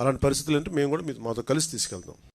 అలాంటి పరిస్థితులు అంటే మేము కూడా మీ మాతో కలిసి తీసుకెళ్తాం.